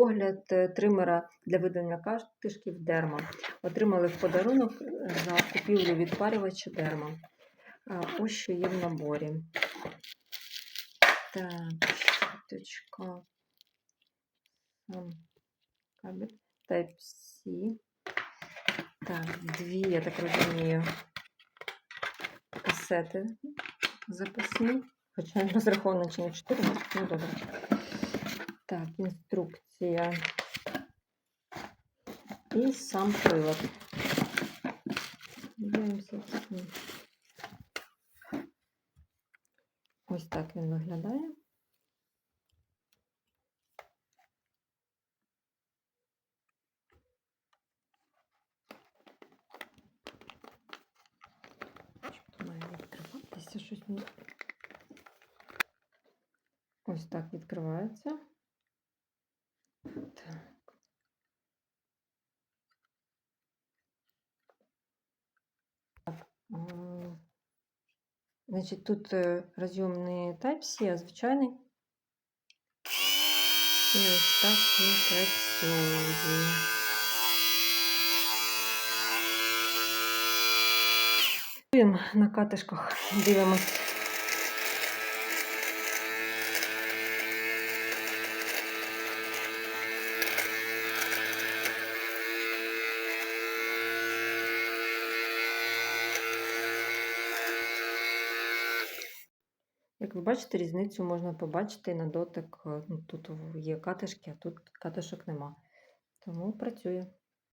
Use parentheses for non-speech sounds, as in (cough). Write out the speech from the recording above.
огляд е, тримера для видалення катишків Дерма. Отримали в подарунок е, за купівлю відпарювача Дерма. Ось що є в наборі. Так, щіточка. Кабель. Type-C. Так, дві, я так розумію, касети запасні. Хоча розраховано чи не 4, ну добре. Так, інструкція. І сам прилад. Дивимося. Ось так він виглядає. Щось. Ось так відкривається. Так. Так. Значить, тут е, розйом не Type-C, а звичайний. І ось так він працює. На катишках, дивимось. (laughs) Як ви бачите, різницю можна побачити на дотик. е, Ну, тут є катишки, а тут катишок нема. Тому працює.